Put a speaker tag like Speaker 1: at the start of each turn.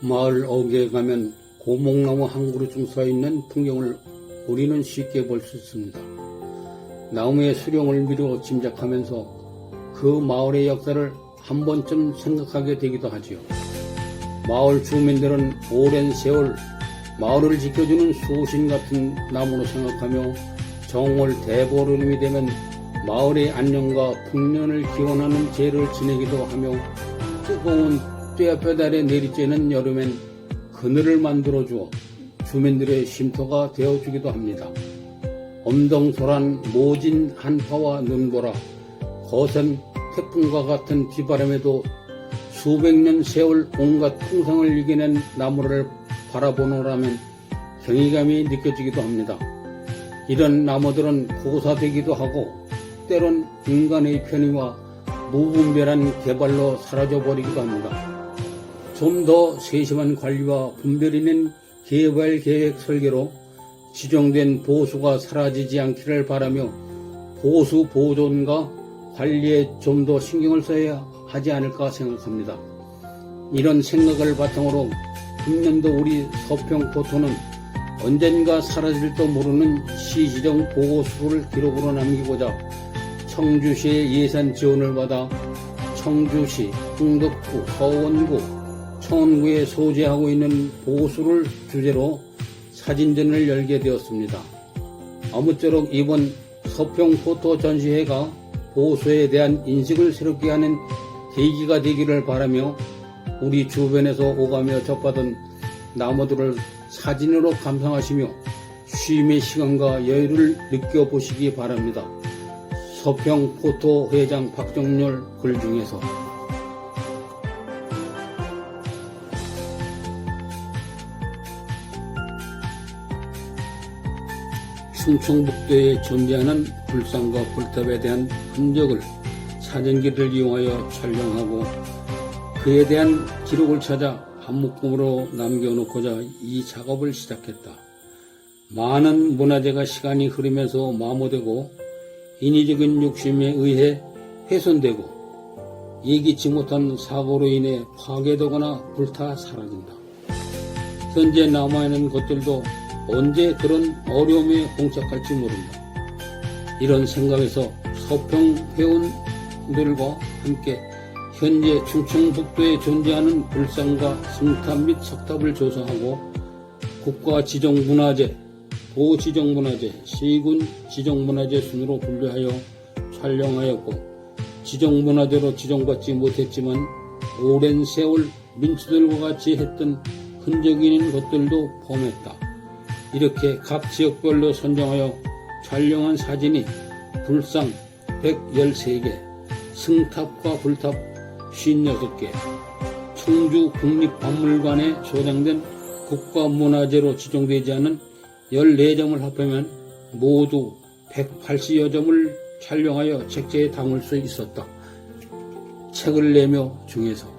Speaker 1: 마을 어귀에 가면 고목나무 한 그루쯤 서 있는 풍경을 우리는 쉽게 볼 수 있습니다. 나무의 수령을 미루어 짐작하면서 그 마을의 역사를 한 번쯤 생각하게 되기도 하지요. 마을 주민들은 오랜 세월 마을을 지켜주는 수신 같은 나무로 생각하며 정월 대보름이 되면 마을의 안녕과 풍년을 기원하는 제를 지내기도 하며 뜨거운 떼앞볕 아래 내리쬐는 여름엔 그늘을 만들어 주어 주민들의 쉼터가 되어 주기도 합니다. 엄동소란 모진 한파와 눈보라 거센 태풍과 같은 비바람에도 수백 년 세월 온갖 풍성을 이겨낸 나무를 바라보노라면 경이감이 느껴지기도 합니다. 이런 나무들은 고사되기도 하고 때론 인간의 편의와 무분별한 개발로 사라져버리기도 합니다. 좀 더 세심한 관리와 분별이 있는 개발 계획 설계로 지정된 보수가 사라지지 않기를 바라며 보수 보존과 관리에 좀 더 신경을 써야 하지 않을까 생각합니다. 이런 생각을 바탕으로 금년도 우리 서평포토는 언젠가 사라질도 모르는 시지정 보고수를 기록으로 남기고자 청주시의 예산 지원을 받아 청주시, 흥덕구, 서원구, 청원구에 소재하고 있는 보수를 주제로 사진전을 열게 되었습니다. 아무쪼록 이번 서평 포토 전시회가 보수에 대한 인식을 새롭게 하는 계기가 되기를 바라며 우리 주변에서 오가며 접받은 나무들을 사진으로 감상하시며 쉼의 시간과 여유를 느껴보시기 바랍니다. 서평 포토 회장 박정렬 글 중에서 충청북도에 존재하는 불상과 불탑에 대한 흔적을 사진기를 이용하여 촬영하고 그에 대한 기록을 찾아 한 묶음으로 남겨놓고자 이 작업을 시작했다. 많은 문화재가 시간이 흐르면서 마모되고 인위적인 욕심에 의해 훼손되고 예기치 못한 사고로 인해 파괴되거나 불타 사라진다. 현재 남아있는 것들도 언제 그런 어려움에 봉착할지 모른다. 이런 생각에서 서평 회원들과 함께 현재 충청북도에 존재하는 불상과 성탑 및 석탑을 조사하고 국가 지정문화재, 도지정문화재, 시군 지정문화재 순으로 분류하여 촬영하였고 지정문화재로 지정받지 못했지만 오랜 세월 민초들과 같이 했던 있는 것들도 포함했다. 이렇게 각 지역별로 선정하여 촬영한 사진이 불상 113개, 승탑과 불탑 56개, 청주 국립박물관에 소장된 국가문화재로 지정되지 않은 14점을 합하면 모두 180여 점을 촬영하여 책자에 담을 수 있었다. 책을 내며 중에서